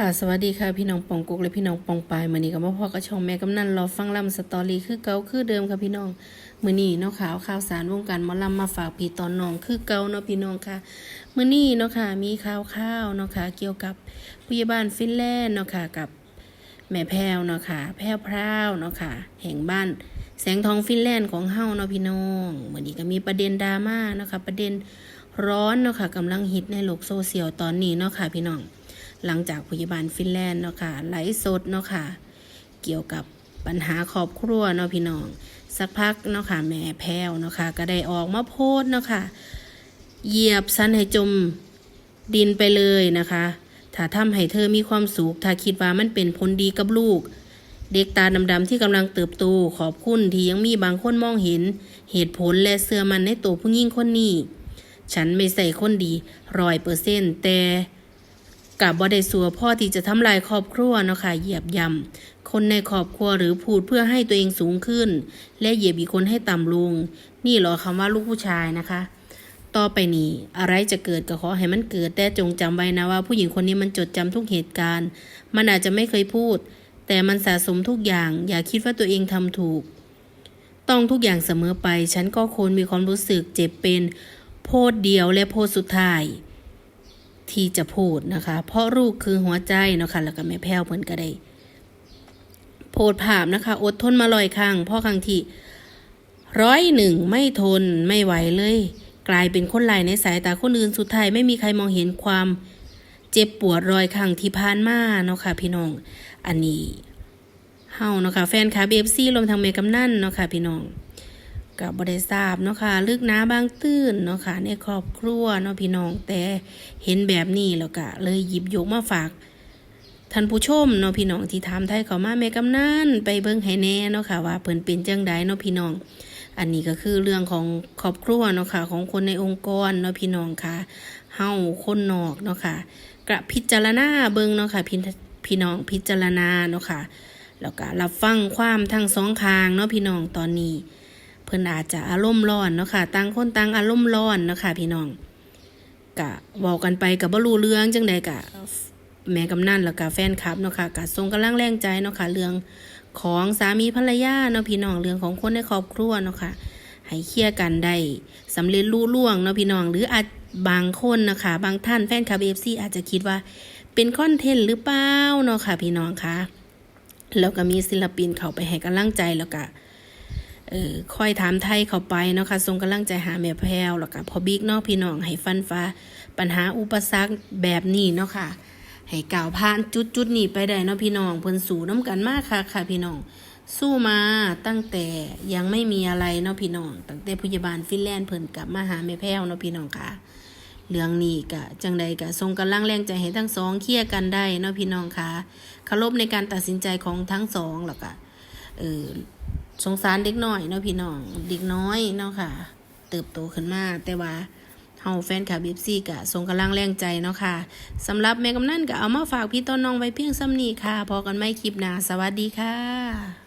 ค่ะสวัสดีค่ะพี่น้องปองกุกและพี่น้องปองปายมือนี้ก็มาพอกับช่องแม่กำนันรอฟังลำสตอรี่คือเก่าคือเดิมค่ะพี่น้องมือนี้เนาะข่าวข่าวสารวงการมอลำมาฝากพี่ตอนน้องคือเก่าเนาะพี่น้องค่ะมือนี้เนาะค่ะมีข่าวข่าวเนาะค่ะเกี่ยวกับผู้ใหญ่บ้านฟินแลนด์เนาะค่ะกับแม่แพรวเนาะค่ะแพรวพราวเนาะค่ะแห่งบ้านแสงทองฟินแลนด์ของเฮาเนาะพี่น้องมือนี้ก็มีประเด็นดราม่าเนาะค่ะประเด็นร้อนเนาะค่ะกำลังฮิตในโลกโซเชียลตอนนี้เนาะค่ะพี่น้อง หลังจากพยาบาลฟินแลนด์เนาะค่ะไลฟ์สดเนาะค่ะ เกี่ยวกับปัญหาครอบครัวเนาะพี่น้อง สักพักเนาะค่ะแม่แพรวเนาะค่ะก็ได้ออกมาโพสต์เนาะค่ะเหยียบสันให้จมดินไปเลยนะคะ ถ้าทำให้เธอมีความสุขถ้าคิดว่ามันเป็นผลดีกับลูก เด็กตาดำๆที่กำลังเติบโตขอบคุณที่ยังมีบางคนมองเห็น เหตุผลและเสื่อมันในตัวผู้หญิงคนนี้ ฉันไม่ใส่คนดีร้อยเปอร์เซ็นต์แต่ กับบ่ได้สัวพ่อที่จะทำลายครอบครัวเนาะค่ะเหยียบย่ำคนในครอบครัวหรือพูดเพื่อให้ตัวเองสูงขึ้น และเหยียบอีกคนให้ต่ำลง นี่หรอคำว่าลูกผู้ชายนะคะ ต่อไปนี้อะไรจะเกิดก็ขอให้มันเกิดแต่จงจำไว้นะว่า ผู้หญิงคนนี้มันจดจำทุกเหตุการณ์ มันอาจจะไม่เคยพูด แต่มันสะสมทุกอย่าง อย่าคิดว่าตัวเองทำถูก ต้องทุกอย่างเสมอไป ฉันก็ควรมีความรู้สึกเจ็บเป็น โพดเดียวและโพดสุดท้าย ที่จะพูดนะคะ เพราะลูกคือหัวใจเนาะคะแล้วก็แม่แพ้วเพิ่นก็ได้โพดภาพนะคะ อดทนมาลอยครั้งพ่อครั้งที่ร้อยหนึ่งไม่ทนไม่ไหวเลย กลายเป็นคนไร้ในสายตาคนอื่นสุดท้ายไม่มีใครมองเห็นความเจ็บปวดรอยครั้งที่ผ่านมาเนาะค่ะพี่น้อง อันนี้เฮาเนาะค่ะแฟนคลับเอฟซีรวมทั้งเมกำนั่นเนาะค่ะพี่น้อง กับบริทราบเนาะค่ะลึกหนาบางตื้นเนาะค่ะในครอบครัวเนาะพี่น้องแต่เห็นแบบนี้แล้วก็เลยหยิบยกมาฝากท่านผู้ชมเนาะพี่น้องที่ถามไทยเขามาแม่กำนันไปเบิ่งให้แน่เนาะค่ะว่าเพิ่นเป็นจังใดเนาะพี่น้อง อันนี้ก็คือเรื่องของครอบครัวเนาะค่ะของคนในองค์กรเนาะพี่น้องค่ะเฮาคนนอกเนาะค่ะกระพิจารณาเบิ่งเนาะค่ะพี่พี่น้องพิจารณาเนาะค่ะแล้วก็รับฟังความทั้งสองข้างเนาะพี่น้องตอนนี้ เพิ่นอาจจะอารมณ์ร้อนเนาะค่ะต่างคนต่างอารมณ์ร้อนเนาะค่ะพี่น้องกะบอกกันไปกับบ่รู้เรื่องจังใดกะแม่กำนันแล้วก็แฟนคลับเนาะค่ะกะส่งกำลังแรงใจเนาะค่ะเรื่องของสามีภรรยาเนาะพี่น้องเรื่องของคนในครอบครัวเนาะค่ะให้เคลียร์กันได้สำเร็จรุ่ล่วงเนาะพี่น้องหรืออาจบางคนนะคะบางท่านแฟนคลับ FC อาจจะคิดว่าเป็นคอนเทนต์หรือเปล่าเนาะค่ะพี่น้องคะแล้วก็มีศิลปินเขาไปให้กำลังใจแล้วก็ เออคอยถามไทยเข้าไปเนาะค่ะส่งกำลังใจหาแม่แพรวแล้วก็พอบิ๊กนาะพี่น้องให้ฟันฟ้า ปัญหาอุปสรรคแบบนี้เนาะค่ะ ให้ก้าวผ่านจุดจุดนี้ไปได้เนาะพี่น้องเพิ่นสู้น้ำกันมากค่ะค่ะพี่น้อง สู้มาตั้งแต่ยังไม่มีอะไรเนาะพี่น้อง ตั้งแต่พยาบาลฟินแลนด์เพิ่นกลับมาหาแม่แพรวเนาะพี่น้องค่ะ เรื่องนี้กะจังใดกะทรงกำลังแรงใจให้ทั้งสองเคลียร์กันได้เนาะพี่น้องค่ะเคารพในการตัดสินใจของทั้งสองแล้วก็ เออสงสารเด็กน้อยเนาะพี่น้องเด็กน้อยเนาะค่ะ เติบโตขึ้นมา แต่ว่าเฮาแฟนคลับบีบซี่กะส่งกำลังแรงใจเนาะค่ะสำหรับแม่กำนันก็เอามาฝากพี่ต้นน้องไว้เพียงซ้ำนี้ค่ะ พอกันไม่คลิปหน้าสวัสดีค่ะ